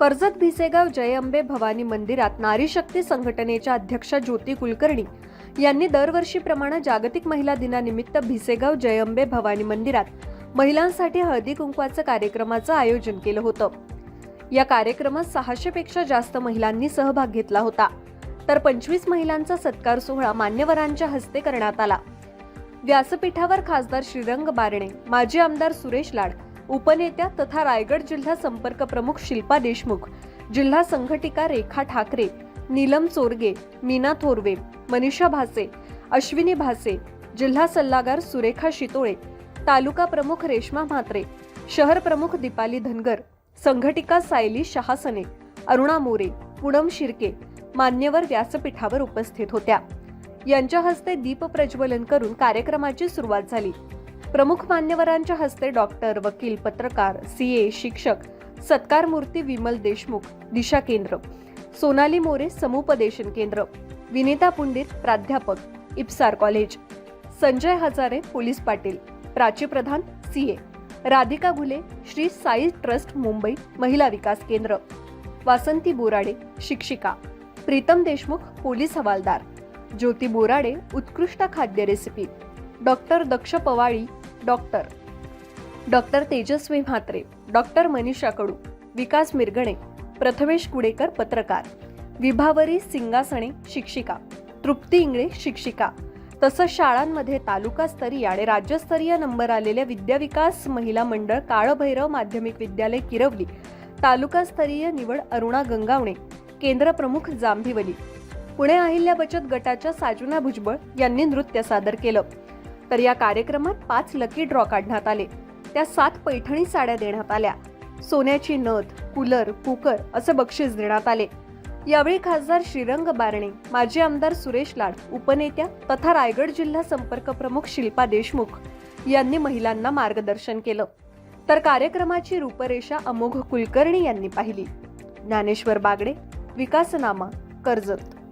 कर्जत भिसेगाव जय अंबे भवानी मंदिरात नारी शक्ती संघटनेच्या अध्यक्षा ज्योती कुलकर्णी यांनी दरवर्षीप्रमाणे जागतिक महिला दिनानिमित्त भिसेगाव जय अंबे भवानी मंदिरात महिलांसाठी हळदी कुंकवाचं कार्यक्रमाचं आयोजन केलं होतं. या कार्यक्रमात सहाशे पेक्षा जास्त महिलांनी सहभाग घेतला होता. तर पंचवीस महिलांचा सत्कार सोहळा मान्यवरांच्या हस्ते करण्यात आला. व्यासपीठावर खासदार श्रीरंग बारणे माजी आमदार सुरेश लाड उपनेत्या तथा रायगड जिल्हा संपर्क प्रमुख शिल्पा देशमुख जिल्हा संघटिका रेखा ठाकरे नीलम चोरगे मीना थोरवे मनीषा भासे अश्विनी भासे जिल्हा सल्लागार सुरेखा शितोळे तालुका प्रमुख रेश्मा म्हात्रे शहर प्रमुख दीपाली धनगर संघटिका सायली शहासने अरुणा मोरे पूनम शिर्के मान्यवर व्यासपीठावर उपस्थित होत्या. यांच्या हस्ते दीप प्रज्वलन करून कार्यक्रमाची सुरुवात झाली. प्रमुख मान्यवरांच्या हस्ते डॉक्टर वकील पत्रकार सी ए शिक्षक सत्कार मूर्ती विमल देशमुख दिशा केंद्र सोनाली मोरे समुपदेशन केंद्र विनिता पुंडित प्राध्यापक इप्सार कॉलेज संजय हजारे पोलीस पाटील प्राची प्रधान ए राधिका घुले श्री साई ट्रस्ट मुंबई महिला विकास केंद्र वासंती बोराडे शिक्षिका प्रीतम देशमुख पोलीस हवालदार ज्योती बोराडे उत्कृष्ट खाद्य recipe doctor Daksh Pawali doctor. Doctor Tejaswi Mhatre doctor Manisha Kadu Vikas Mirgane Prathamesh Kudekar पत्रकार विभावरी सिंगासणे शिक्षिका तृप्ती इंगळे शिक्षिका तसंच शाळांमध्ये तालुकास्तरीय आणि राज्यस्तरीय नंबर आलेल्या विद्याविकास महिला मंडळ काळभैरव माध्यमिक विद्यालय किरवली तालुकास्तरीय निवड अरुणा गंगावणे केंद्रप्रमुख जांभिवली. पुणे अहिल्या बचत गटाच्या साजुना भुजबळ यांनी नृत्य सादर केलं. तर या कार्यक्रमात पाच लकी ड्रॉ काढण्यात आले. त्या सात पैठणी साड्या देण्यात आल्या. सोन्याची नथ कूलर कुकर असे बक्षीस देण्यात आले. यावेळी खासदार श्रीरंग बारणे माजी आमदार सुरेश लाड उपनेत्या तथा रायगड जिल्हा संपर्क प्रमुख शिल्पा देशमुख यांनी महिलांना मार्गदर्शन केलं. तर कार्यक्रमाची रूपरेषा अमोघ कुलकर्णी यांनी पाहिली. ज्ञानेश्वर बागडे विकासनामा कर्जत.